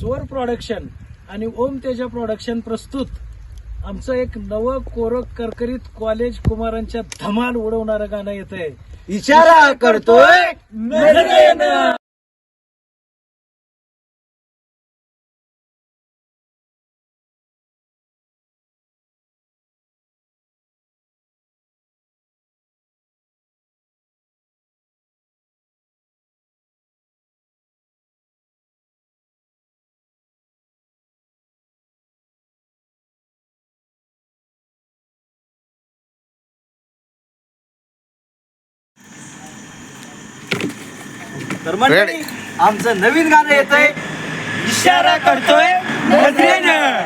स्वर प्रोडक्शन आणि ओम तेजा प्रोडक्शन प्रस्तुत. आमचं एक नवं कोरक करकरीत कॉलेज कुमारांच्या धमाल उडवणारं गाणं येत आहे इशारा करतोय तर मंडळी आमचं नवीन गाणं येतंय. इशारा करतोय. नजरेनं.